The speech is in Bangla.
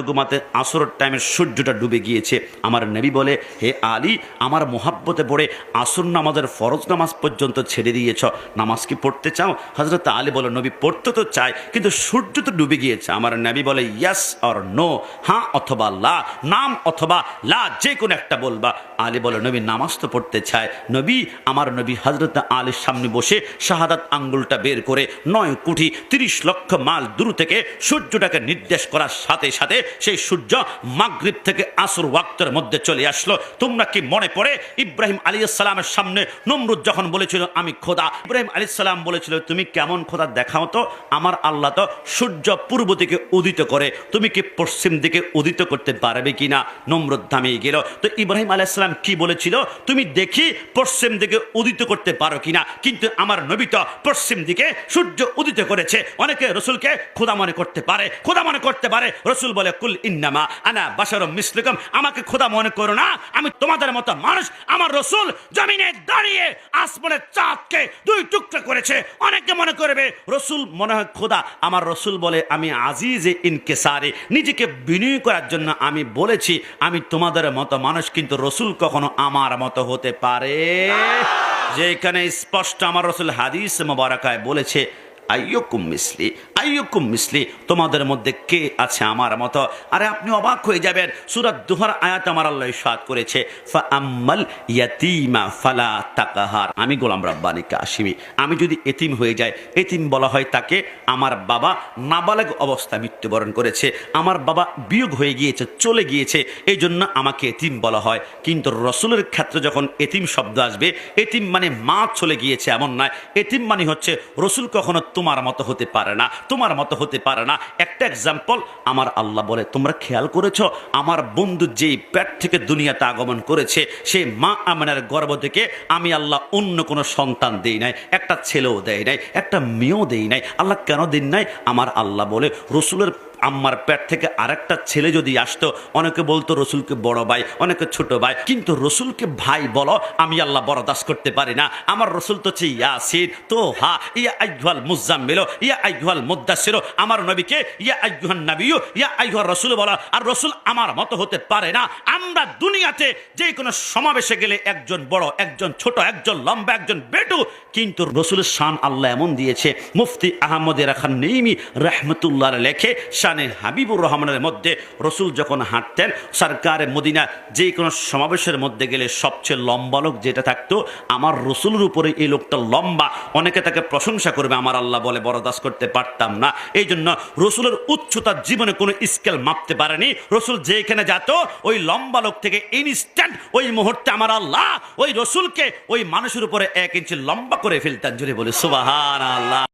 ঘুমাতে আসরের টাইমে সূর্যটা ডুবে গিয়েছে। আমার নবী বলে, হে আলী, আমার মোহাব্বতে পড়ে আসর নামাজের ফরজ নামাজ পর্যন্ত ছেড়ে দিয়েছ। নামাজ কি পড়তে চাও? হজরত আলী বলে, নবী, পড়তে তো চায় কিন্তু সূর্য তো ডুবে গিয়েছে। আমার নবী বলে ইয়াস অর নো হ্যাঁ অথবা লা, নাম অথবা লা যে কোনো একটা বলবা। আলী বলে, নবী, নামাজ তো পড়তে চায় নবী, আমার নবী হজরত আলীর সামনে বসে শাহাদাত আঙ্গুলটা বের করে নয় কোটি তিরিশ লক্ষ মাল দূর থেকে সূর্যটাকে নির্দেশ করার সাথে সাথে সেই সূর্য মাগরিব থেকে আসর ওয়াক্তের মধ্যে চলে আসলো। তোমরা কি মনে পড়ে? ইব্রাহিম আলী সালামের সামনে নমরুদ যখন বলেছিল, আমি খোদা। ইব্রাহিম আলী সালাম বলেছিল, তুমি কেমন খোদা দেখাও তো? আমার আল্লাহ তো সূর্য পূর্ব দিকে উদিত করে। তুমি কি পশ্চিম দিকে উদিত করতে পারবে কিনা? নমরুদ থামিয়ে গেল। তো ইব্রাহিম আলাইসালাম কি বলেছিল? তুমি দেখি পশ্চিম দিকে উদিত করতে পারো কিনা। কিন্তু আমার নবী তো পশ্চিম দিকে সূর্য উদিত করেছে। অনেকে রসুলকে খোদা মনে করতে পারে, খোদা মনে করতে পারে। রসুল বলে কুল ইন্নামা আনা বাসার মিসলিকম। আমাকে খোদা মনে করো না, আমি তোমাদের মতো মানুষ, আমার রসুল জমিনে দাঁড়িয়ে আসমানের চাঁদকে দুই টুকরা করেছে। অনেকে মনে করবে, রসুল মনে হয় খোদা। আমার রসুল বলে, আমি আজিজে ইনকেসারে, নিজেকে বিনয় করার জন্য আমি বলেছি, আমি তোমাদের মতো মানুষ, কিন্তু রসুল কখনো আমার মতো হতে পারে। যে এখানে স্পষ্ট আমার রসুল হাদিস মোবারকায় বলেছে, আইয়কুম মিসলি আইয়কুম মিসলি, তোমাদের মধ্যে কে আছে আমার মতো? আরে আপনি অবাক হয়ে যাবেন। সুরাত দুহার আয়াত আমার আল্লাহ সাদ করেছে। ফা আম্মাল ইয়াতিমা ফালা তাকাহার। আমি গোলাম রাব্বানি কাশিমি আমি যদি এতিম হয়ে যাই, এতিম বলা হয় তাকে আমার বাবা নাবালেগ অবস্থা মৃত্যুবরণ করেছে। আমার বাবা বিয়োগ হয়ে গিয়েছে, চলে গিয়েছে এই জন্য আমাকে এতিম বলা হয়। কিন্তু রসুলের ক্ষেত্রে যখন এতিম শব্দ আসবে, এতিম মানে মা চলে গিয়েছে এমন নয়। এতিম মানে হচ্ছে রসুল কখনো তোমার মতো হতে পারে না। তোমার মতো হতে পারে না। একটা এক্সাম্পল আমার আল্লাহ বলে, তোমরা খেয়াল করেছ? আমার বন্ধু যেই পেট থেকে দুনিয়াতে আগমন করেছে সেই মা আমিনার গর্ব থেকে আমি আল্লাহ অন্য কোনো সন্তান দেই নাই, একটা ছেলেও দেয় নাই, একটা মেয়েও দেই নাই। আল্লাহ কেন দিন নাই? আমার আল্লাহ বলে, রসুলের আম্মার পেট থেকে আরেকটা ছেলে যদি আসতো, অনেকে বলতো, রসুলকে বড় ভাই, অনেকে ছোট ভাই। কিন্তু রসুলকে ভাই বলো, আমি আল্লাহ বরদাস্ত করতে পারি না। আমার রসুল তো হচ্ছে ইয়াসির তো হা ইয়া আইহাল মুজাম্মিল, ইয়া আইহাল মুদাসির আমার নবীকে, ইয়া আইহান নবীও ইয়া আইহার রসুল বলা। আর রসুল আমার মতো হতে পারে না। আমরা দুনিয়াতে যে কোনো সমাবেশে গেলে একজন বড়, একজন ছোট, একজন লম্বা, একজন বেটু। কিন্তু রসুলের শান আল্লাহ এমন দিয়েছে, মুফতি আহমদের রাখান নেইমি রহমতুল্লাহ লেখে শানে হাবিবুর রহমানের মধ্যে রসুল যখন হাঁটতেন, সরকারে মদিনা যে কোনো সমাবেশের মধ্যে গেলে সবচেয়ে লম্বা লোক যেটা থাকতো, আমার রসুলের উপরে এই লোকটা লম্বা। অনেকে তাকে প্রশংসা করবে, আমার আল্লাহ বলে বরদাস্ত করতে পারতাম না। এই জন্য রসুলের উচ্চতার জীবনে কোনো স্কেল মাপতে পারেনি। রসুল যেখানে যেত, ওই লম্বা লোক থেকে ইনস্ট্যান্ট ওই মুহূর্তে আমার আল্লাহ, ওই রসুলকে ওই মানুষের উপরে এক ইঞ্চি লম্বা করে ফেলতেন। জুড়ে বলে সুবাহান আল্লাহ